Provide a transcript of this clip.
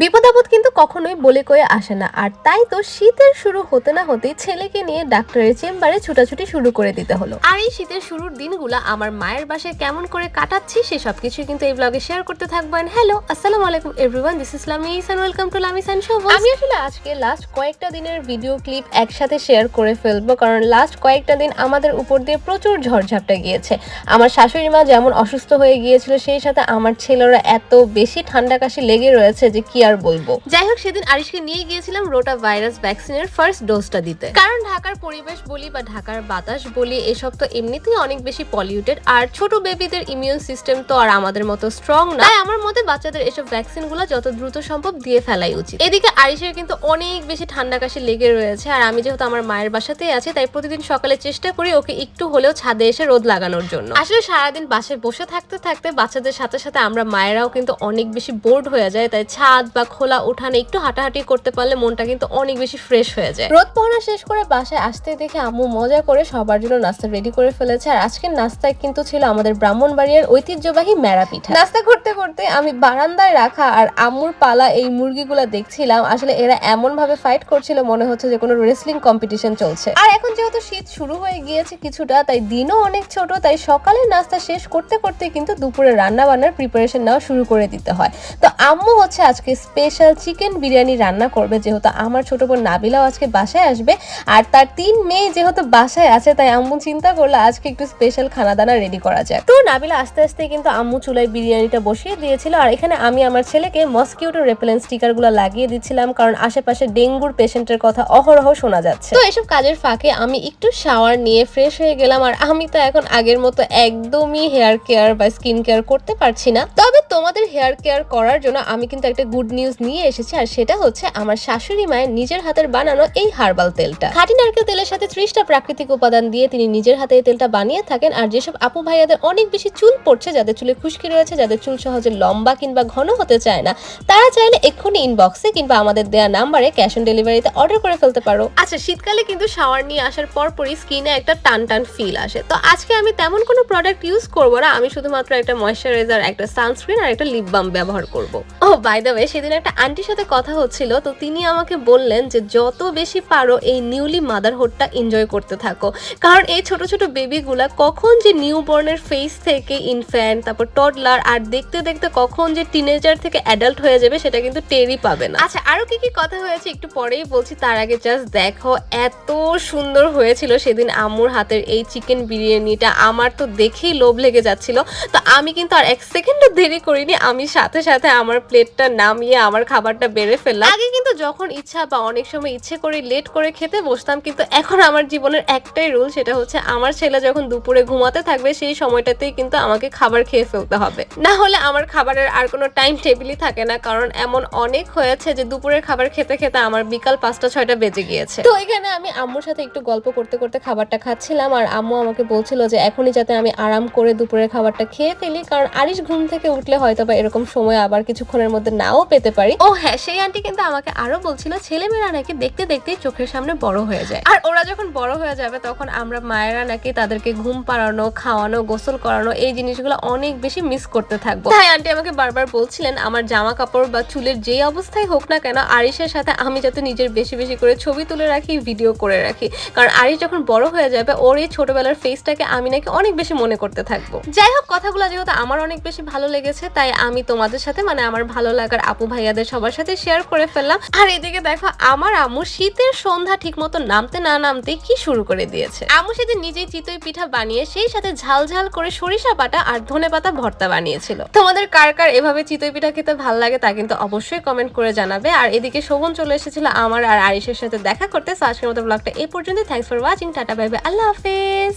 বিপদ আপদ কিন্তু কখনোই বলে কয়ে আসে না। আর তাই তো শীতের শুরু হতে না হতেই ছেলেকে নিয়ে ডাক্তারের চেম্বারে ছুটাছুটি শুরু করে দিতে হলো। আর এই শীতের শুরুর দিনগুলো আমার মায়ের বাসায় কেমন করে কাটাচ্ছি সে সব কিছু কিন্তু এই ব্লগে শেয়ার করতে থাকব। হ্যালো আসসালামু আলাইকুম everyone this is Lamis and welcome to Lamis and show আমি আসলে আজকে লাস্ট কয়েকটা দিনের ভিডিও ক্লিপ একসাথে শেয়ার করে ফেলব কারণ লাস্ট কয়েকটা দিন আমাদের উপর দিয়ে প্রচুর ঝড়ঝাপটা গিয়েছে। আমার শাশুড়ি মা যেমন অসুস্থ হয়ে গিয়েছিল সেই সাথে আমার ছেলেরা এত বেশি ঠান্ডা কাশি লেগে রয়েছে যে কি আর বলব। যাই হোক সেদিন আরিশকে নিয়ে গিয়েছিলাম রোটা ভাইরাস ভ্যাকসিনের ফার্স্ট ডোজটা দিতে। কারণ ঢাকার পরিবেশ বলি বা ঢাকার বাতাস বলি, এসব তো এমনিতেই অনেক বেশি পলিউটেড আর ছোট বেবিদের ইমিউন সিস্টেম তো আর আমাদের মতো স্ট্রং না। তাই আমার মতে বাচ্চাদের এসব ভ্যাকসিনগুলো যত দ্রুত সম্ভব দিয়ে ফেলাই উচিত। এদিকে আরিশের কিন্তু অনেক বেশি ঠান্ডা কাশি লেগে রয়েছে, আর আমি যেহেতু আমার মায়ের বাসাতেই আছি, তাই প্রতিদিন সকালে চেষ্টা করি ওকে একটু হলেও ছাদে এসে রোদ লাগানোর জন্য। আসলে সারাদিন বাসায় বসে থাকতে থাকতে বাচ্চাদের সাথে সাথে আমরা মায়েরাও কিন্তু অনেক বেশি বোর্ড হয়ে যায়, তাই ছাদ বা খোলা উঠানে একটু হাঁটাহাঁটি করতে পারলে মনটা কিন্তু অনেক বেশি ফ্রেশ হয়ে যায়। রোদ পড়া শেষ করে বাসায় আসতে দেখে আম্মু মজা করে সবার জন্য নাস্তা রেডি করে ফেলেছে। আর আজকের নাস্তায় কিন্তু ছিল আমাদের ব্রাহ্মণবাড়িয়ার ঐতিহ্যবাহী মেরা পিঠা। নাস্তা করতে করতে আমি বারান্দায় রাখা আর আম্মুর পালা এই মুরগিগুলো দেখছিলাম। আসলে এরা এমন ভাবে ফাইট করছিল, মনে হচ্ছে যে কোনো রেসলিং কম্পিটিশন চলছে। আর এখন যেহেতু শীত শুরু হয়ে গিয়েছে কিছুটা, তাই দিনও অনেক ছোট, তাই সকালের নাস্তা শেষ করতে করতে কিন্তু দুপুরে রান্না বান্নার প্রিপারেশন নেওয়া শুরু করে দিতে হয়। তো আম্মু হচ্ছে আজকে স্পেশাল চিকেন বিরিয়ানি রান্না করবে যেহেতু আমার ছোট বোন নাবিলাও আজকে বাসায় আসবে আর তার তিন মেয়ে যেহেতু বাসায় আছে, তাই আম্মু চিন্তা করল আজকে একটু স্পেশাল খানা দানা রেডি করা যায় তো নাবিলা আস্তে আস্তে কিন্তু আম্মু চুলায় বিরিয়ানিটা বসিয়ে দিয়েছিল আর এখানে আমি আমার ছেলেকে মসকিউটো রেপেলেন্ট স্টিকারগুলো লাগিয়ে দিচ্ছিলাম কারণ আশেপাশে ডেঙ্গুর পেশেন্টের কথা অহরহ শোনা যাচ্ছে। তো এসব কাজের ফাঁকে আমি একটু শাওয়ার নিয়ে ফ্রেশ হয়ে গেলাম আর আমি তো এখন আগের মতো একদমই হেয়ার কেয়ার বা স্কিন কেয়ার করতে পারছি না। তবে তোমাদের হেয়ার কেয়ার করার জন্য আমি কিন্তু একটা গুড নিউজ নিয়ে এসেছি আর সেটা হচ্ছে আমার শাশুড়ি মায়ের নিজের হাতের বানানো এই হার্বাল তেলটা। খাঁটি নারকেল তেলের সাথে ত্রিশটা প্রাকৃতিক উপাদান দিয়ে তিনি নিজের হাতে এই তেলটা বানিয়ে থাকেন আর যেসব আপু ভাইয়াদের অনেক বেশি চুল পড়ছে যাদের চুলে খুশকি রয়েছে যাদের চুল সহজে লম্বা কিংবা ঘন হতে চায় না তারা চাইলে এক্ষুনি ইনবক্সে কিংবা আমাদের দেওয়া নাম্বারে ক্যাশ অন ডেলিভারিতে অর্ডার করে ফেলতে পারো। আচ্ছা শীতকালে কিন্তু শাওয়ার নিয়ে আসার পর পরই স্কিনে একটা টান টান ফিল আসে। তো আজকে আমি তেমন কোনো প্রোডাক্ট ইউজ করব না আমি শুধুমাত্র একটা ময়শ্চারাইজার একটা সানস্ক্রিন আর একটা লিপ বাম ব্যবহার করব। ও বাই দ্য ওয়ে সেদিন একটা আন্টির সাথে কথা হচ্ছিল, তো তিনি আমাকে বললেন যে, যত বেশি পারো এই নিউলি মাদারহুডটা এনজয় করতে থাকো। কারণ এই ছোট ছোট বেবিগুলা কখন যে নিউ বর্নের ফেস থেকে ইনফ্যান্ট তারপর টডলার আর দেখতে দেখতে কখন যে টিনেজার থেকে অ্যাডাল্ট হয়ে যাবে, সেটা কিন্তু টেরই পাবে না। আচ্ছা আরও কি কি কথা হয়েছে একটু পরেই বলছি, তার আগে জাস্ট দেখো, এত সুন্দর হয়েছিল সেদিন আম্মুর হাতের এই চিকেন বিরিয়ানিটা। আমার তো দেখেই লোভ লেগে যাচ্ছিল। তো আমি কিন্তু আর এক সেকেন্ডও দেরি করিনি, আমি সাথে সাথে আমার প্লেটটা নামিয়ে আমার খাবারটা বেড়ে ফেললাম। আগে কিন্তু যখন ইচ্ছা বা অনেক সময় ইচ্ছে করে লেট করে খেতে বসতাম কিন্তু এখন আমার জীবনের একটাই রুল সেটা হচ্ছে আমার ছেলে যখন দুপুরে ঘুমাতে থাকবে সেই সময়টাতেই কিন্তু আমাকে খাবার খেয়ে ফেলতে হবে। না হলে আমার খাবারের আর কোনো টাইম টেবিলই থাকে না কারণ এমন অনেক হয়েছে যে দুপুরের খাবার খেতে খেতে আমার বিকাল পাঁচটা ছয়টা বেজে গিয়েছে। তো এখানে আমি আম্মুর সাথে একটু গল্প করতে করতে খাবারটা খাচ্ছিলাম আর আম্মু আমাকে বলছিল যে এখনই যাতে আমি আরাম করে দুপুরের খাবারটা খেয়ে ফেলি কারণ আরিশ ঘুম থেকে উঠলে হয়তো বা এরকম সময় আবার কিছুক্ষণের মধ্যে নাও পেতে পারি। ও হ্যাঁ সেই আন্টি কিন্তু আমাকে আরও বলছিল, ছেলেমেয়েরা নাকি দেখতে দেখতেই চোখের সামনে বড় হয়ে যায়। আর ওরা যখন বড় হয়ে যাবে, তখন আমরা মায়েরা নাকি তাদেরকে ঘুম পাড়ানো, খাওয়ানো, গোসল করানো, এই জিনিসগুলো অনেক বেশি মিস করতে থাকব। তাই আন্টি আমাকে বারবার বলছিলেন, আমার জামা কাপড় বা চুলের যেই অবস্থায় হোক না কেন, আরিশের সাথে আমি যাতে নিজের বেশি বেশি করে ছবি তুলে রাখি ভিডিও করে রাখি। কারণ আরিশ যখন বড় হয়ে যাবে, ওর এই ছোটবেলার ফেসটাকে আমি নাকি অনেক বেশি মনে করতে থাকব। যাই হোক, কথাগুলো যেহেতু আমার অনেক বেশি ভালো লেগেছে, তাই আমি তোমাদের সাথে মানে আমার ভালো লাগার আপু ভাইয়াদের সবার সাথে শেয়ার করে ফেললাম। আর এদিকে দেখো, আমার আম্মু শীতের সন্ধ্যা ঠিক মতো নামতে না নামতে কি শুরু করে দিয়েছে। আম্মু সেদিন নিজেই চিতই পিঠা বানিয়ে সেই সাথে ঝাল ঝাল করে সরিষা বাটা আর ধনে পাতা ভর্তা বানিয়েছিল। তোমাদের কার কার এভাবে চিতই পিঠা খেতে ভালো লাগে তা কিন্তু অবশ্যই কমেন্ট করে জানাবে। আর এদিকে শোভন চলে এসেছিল আমার আর আরিশের সাথে দেখা করতে। আজকের মতো ব্লগটা এই পর্যন্ত thanks for watching tata bye আল্লাহ হাফেজ।